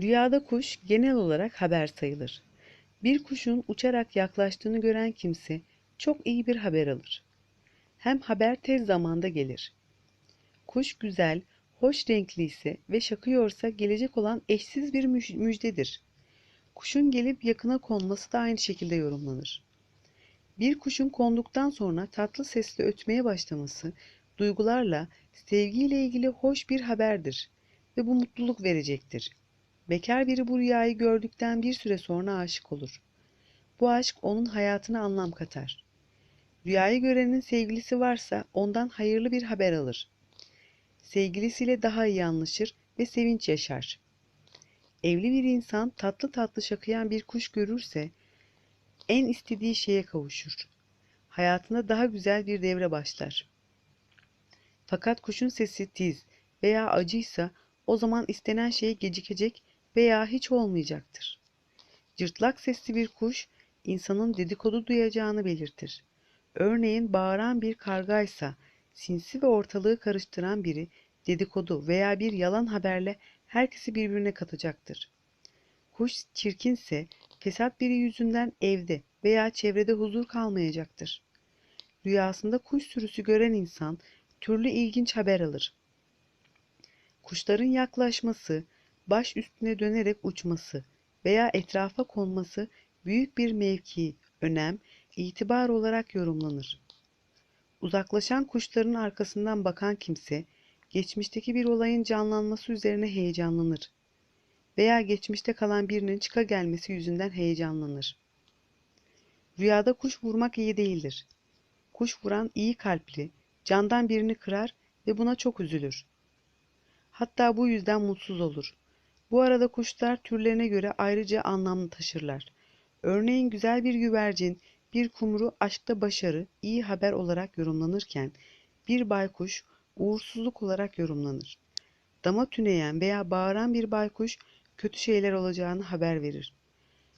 Rüyada kuş genel olarak haber sayılır. Bir kuşun uçarak yaklaştığını gören kimse çok iyi bir haber alır. Hem haber tez zamanda gelir. Kuş güzel, hoş renkli ise ve şakıyorsa gelecek olan eşsiz bir müj- müjdedir. Kuşun gelip yakına konması da aynı şekilde yorumlanır. Bir kuşun konduktan sonra tatlı sesle ötmeye başlaması, duygularla, sevgiyle ilgili hoş bir haberdir ve bu mutluluk verecektir. Bekar biri bu rüyayı gördükten bir süre sonra aşık olur. Bu aşk onun hayatına anlam katar. Rüyayı görenin sevgilisi varsa ondan hayırlı bir haber alır. Sevgilisiyle daha iyi anlaşır ve sevinç yaşar. Evli bir insan tatlı tatlı şakıyan bir kuş görürse en istediği şeye kavuşur. Hayatında daha güzel bir devre başlar. Fakat kuşun sesi tiz veya acıysa o zaman istenen şey gecikecek veya hiç olmayacaktır. Cırtlak sesli bir kuş insanın dedikodu duyacağını belirtir. Örneğin bağıran bir kargaysa sinsi ve ortalığı karıştıran biri dedikodu veya bir yalan haberle herkesi birbirine katacaktır. Kuş çirkinse fesat biri yüzünden evde veya çevrede huzur kalmayacaktır. Rüyasında kuş sürüsü gören insan türlü ilginç haber alır. Kuşların yaklaşması, baş üstüne dönerek uçması veya etrafa konması büyük bir mevki, önem, itibar olarak yorumlanır. Uzaklaşan kuşların arkasından bakan kimse, geçmişteki bir olayın canlanması üzerine heyecanlanır veya geçmişte kalan birinin çıka gelmesi yüzünden heyecanlanır. Rüyada kuş vurmak iyi değildir. Kuş vuran iyi kalpli, candan birini kırar ve buna çok üzülür. Hatta bu yüzden mutsuz olur. Bu arada kuşlar türlerine göre ayrıca anlamlı taşırlar. Örneğin güzel bir güvercin, bir kumru aşkta başarı, iyi haber olarak yorumlanırken bir baykuş uğursuzluk olarak yorumlanır. Dama tüneyen veya bağıran bir baykuş kötü şeyler olacağını haber verir.